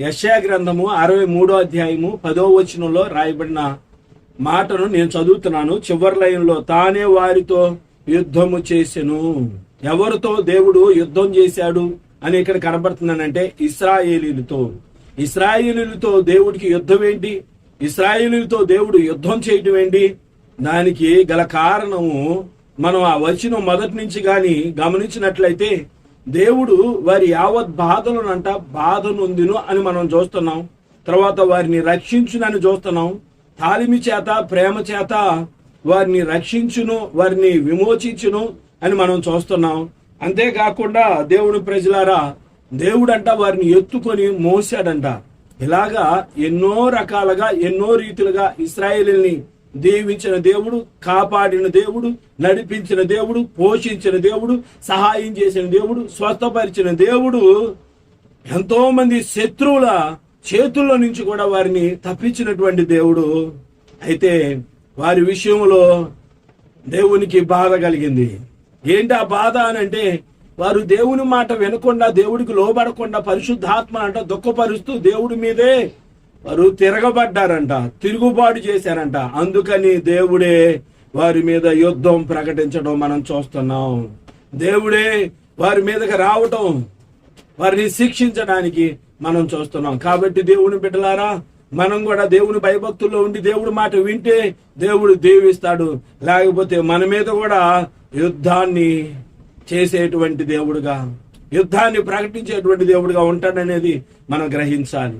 యశయా గ్రంథము అరవై మూడో అధ్యాయము పదో వచనంలో రాయబడిన మాటను నేను చదువుతున్నాను. చివరి లైన్లో తానే వారితో యుద్ధము చేసెను. ఎవరితో దేవుడు యుద్ధం చేశాడు అని ఇక్కడ కనబడుతున్నానంటే ఇస్రాయేలీలతో. ఇస్రాయేలీలతో దేవుడికి యుద్ధం ఏంటి? ఇస్రాయేలీలతో దేవుడు యుద్ధం చేయటం ఏంటి? దానికి గల కారణము మనం ఆ వచనం మొదటి నుంచి కానీ గమనించినట్లయితే దేవుడు వారి యావత్ బాధలనంట బాధ నొందిను అని మనం చూస్తున్నాం. తర్వాత వారిని రక్షించునని చూస్తున్నాం. తాలిమి చేత ప్రేమ చేత వారిని రక్షించును వారిని విమోచించును అని మనం చూస్తున్నాం. అంతేకాకుండా దేవుడు ప్రజలారా దేవుడంట వారిని ఎత్తుకొని మోసాడంట. ఇలాగా ఎన్నో రకాలుగా ఎన్నో రీతులుగా ఇస్రాయేలీని దీవించిన దేవుడు కాపాడిన దేవుడు నడిపించిన దేవుడు పోషించిన దేవుడు సహాయం చేసిన దేవుడు స్వస్థపరిచిన దేవుడు ఎంతో మంది శత్రువుల చేతుల్లో నుంచి కూడా వారిని తప్పించినటువంటి దేవుడు. అయితే వారి విషయంలో దేవునికి బాధ కలిగింది. ఏంటి ఆ బాధ అని అంటే వారు దేవుని మాట వినకుండా దేవుడికి లోబడకుండా పరిశుద్ధాత్మ అంట దుఃఖపరుస్తూ దేవుడి మీదే వారు తిరగబడ్డారంట తిరుగుబాటు చేశారంట. అందుకని దేవుడే వారి మీద యుద్ధం ప్రకటించడం మనం చూస్తున్నాం. దేవుడే వారి మీదకి రావటం వారిని శిక్షించడానికి మనం చూస్తున్నాం. కాబట్టి దేవుని బిడ్డలారా మనం కూడా దేవుని భయభక్తుల్లో ఉండి దేవుడి మాట వింటే దేవుడు దీవిస్తాడు. లేకపోతే మన మీద కూడా యుద్ధాన్ని చేసేటువంటి దేవుడుగా యుద్ధాన్ని ప్రకటించేటువంటి దేవుడుగా ఉంటాడనేది మనం గ్రహించాలి.